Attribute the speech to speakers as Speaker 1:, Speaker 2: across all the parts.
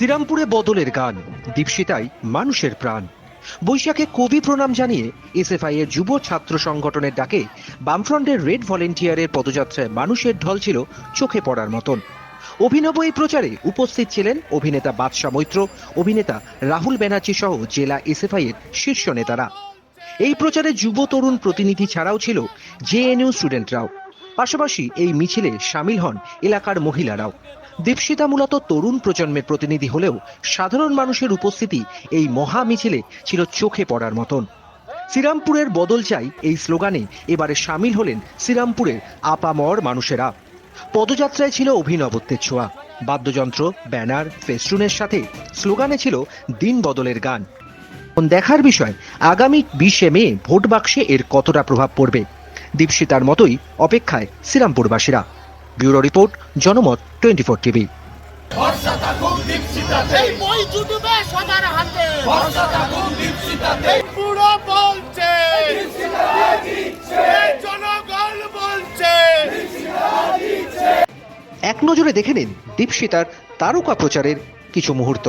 Speaker 1: শ্রীরামপুরে বদলের গান দীপশিতায় মানুষের প্রাণ। বৈশাখে কবি প্রণাম জানিয়ে এসএফআই এর যুব ছাত্র সংগঠনের ডাকে বামফ্রন্টের রেড ভলেন্টিয়ারের পদযাত্রায় মানুষের ঢল ছিল চোখে পড়ার মতন। অভিনব এই প্রচারে উপস্থিত ছিলেন অভিনেতা বাদশা মৈত্র, অভিনেতা রাহুল ব্যানার্জি সহ জেলা এসএফআই এর শীর্ষ নেতারা। এই প্রচারে যুব তরুণ প্রতিনিধি ছাড়াও ছিল জেএনইউ স্টুডেন্টরাও। পাশাপাশি এই মিছিলে সামিল হন এলাকার মহিলারাও। দীপশিতা মূলত তরুণ প্রজন্মের প্রতিনিধি হলেও সাধারণ মানুষের উপস্থিতি এই মহা মিছিলে ছিল চোখে পড়ার মতন। শ্রীরামপুরের বদল চাই এই স্লোগানে এবারে সামিল হলেন শ্রীরামপুরের আপামর মানুষেরা। পদযাত্রায় ছিল অভিনবত্বের ছোঁয়া। বাদ্যযন্ত্র, ব্যানার, ফেস্টুনের সাথে স্লোগানে ছিল দিন বদলের গান। দেখার বিষয়, আগামী বিশে মে ভোট বাক্সে এর কতটা প্রভাব পড়বে? দীপশিতার মতোই অপেক্ষায় শ্রীরামপুরবাসীরা। Bureau report Janamat twenty four TV.
Speaker 2: ভরসা থাকুক দীপশিতাতে।
Speaker 3: বই জুটবে সবার হাতে।
Speaker 2: ভরসা থাকুক দীপশিতাতে।
Speaker 3: পুরো বলছে। এই জনগণ বলছে।
Speaker 1: এক নজরে দেখে নিন দীপশিতার তারকা প্রচারের কিছু মুহূর্ত।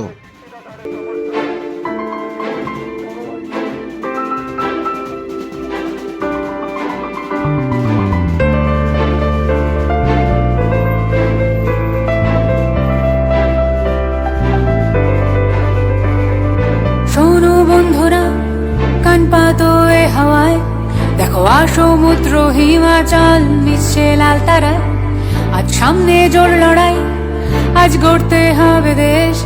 Speaker 4: বন্ধুরা কান পাতো এ হাওয়ায়। দেখো, আর সমুদ্র, হিমাচল মিশছে লাল তারা আজ সামনে জোর লড়াই, আজ গড়তে হবে দেশ।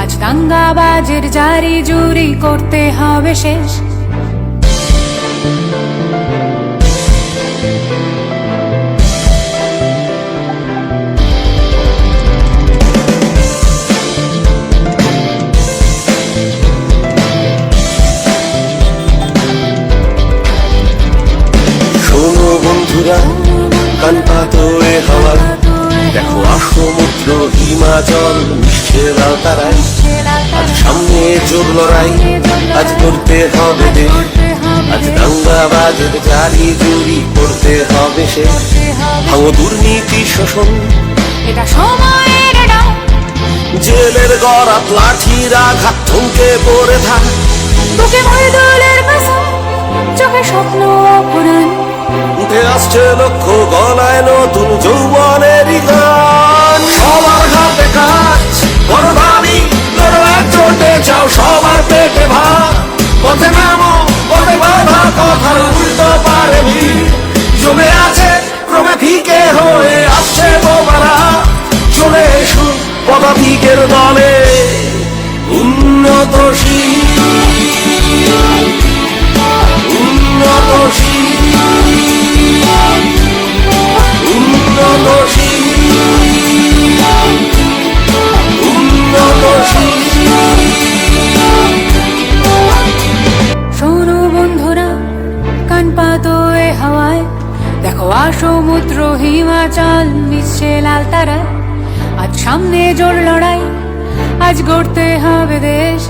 Speaker 4: আজ দাঙ্গাবাজের জারি জুরি করতে হবে শেষ।
Speaker 5: বন্ধুরা কান পাতো এ হাওয়ার দেখো আসমুদ্র হিমাচল মিশছে লাল তারাই। আজ সামনে জোর লড়াই আজ করতে হবে দেশ। আজ দাঙ্গাবাজের জারি জুরি করতে হবে সে। ভাঙো দুর্নীতি শোষণ।
Speaker 4: এটা সময়ের ডাক
Speaker 5: জেলের গড়াত লাঠির আঘাত থমকে পড়ে থাক
Speaker 4: বুকে ভরে দোলের চোখে স্বপ্ন অপরাণ
Speaker 5: আসছে লক্ষ্য গলায় নতুন যৌবনের গান। সবার হাতে কাজ, বড় দামি সবার পেটে ভাত। পথে নামো, পথে বাধা, কথার উল্টো পারে জমে আছে ক্রমে ফিকে হয়ে আসছে বোমারা। চলে এসো পদাতিকের দলে উন্নতশীল উন্নতশীল
Speaker 4: কান পাতো এ হাওয়ায়। দেখো, আর সমুদ্র হিমাচল মিশছে লাল তারায়। আজ সামনে জোর লড়াই, আজ গড়তে হবে দেশ।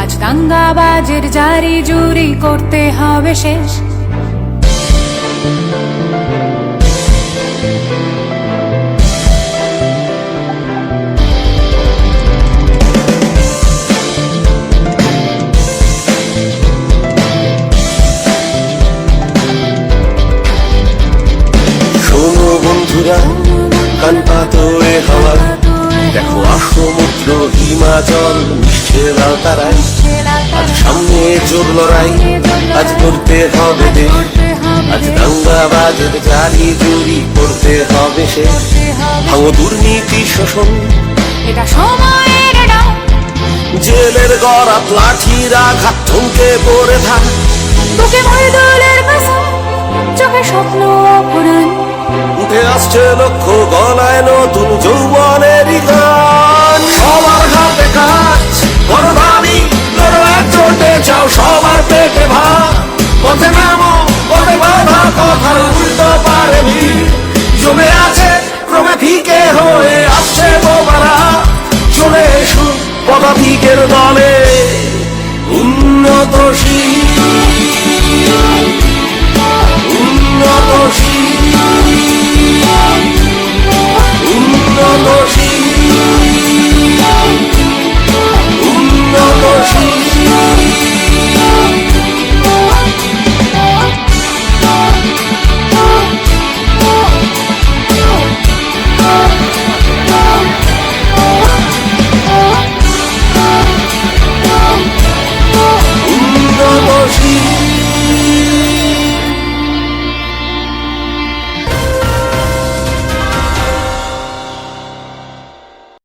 Speaker 4: আজ দাঙ্গাবাজের জারি জুরি করতে হবে শেষ।
Speaker 5: বন্ধুরা কান পাতো এ হাওয়ার দেখো আসমুদ্র হিমাচল মিশছে লাল তারাই আজ সামনে জোর লড়াই আজ করতে হবে দেশ। আজ দাঙ্গাবাজের জারি জুরি করতে হবে সে। ভাঙো দুর্নীতি শোষণ।
Speaker 4: এটা সময়ের ডাক
Speaker 5: জেলের গড়াত লাঠির আঘাত থমকে পড়ে থাক
Speaker 4: বুকে ভরে দোলের চোখে স্বপ্ন অপরাণ
Speaker 5: কাছে আসছে লক্ষ গলায় নতুন যৌবনের গান। সবার হাতে কাজ, বড় দামি এক সবার পেটে পথে নামো, পথে বাধা, কথার উল্টো পারে জমে আছে ক্রমে ফিকে হয়ে আসছে বোমারা চলে এসো পদাতিকের দলে, উন্নত শীল উন্নত শীল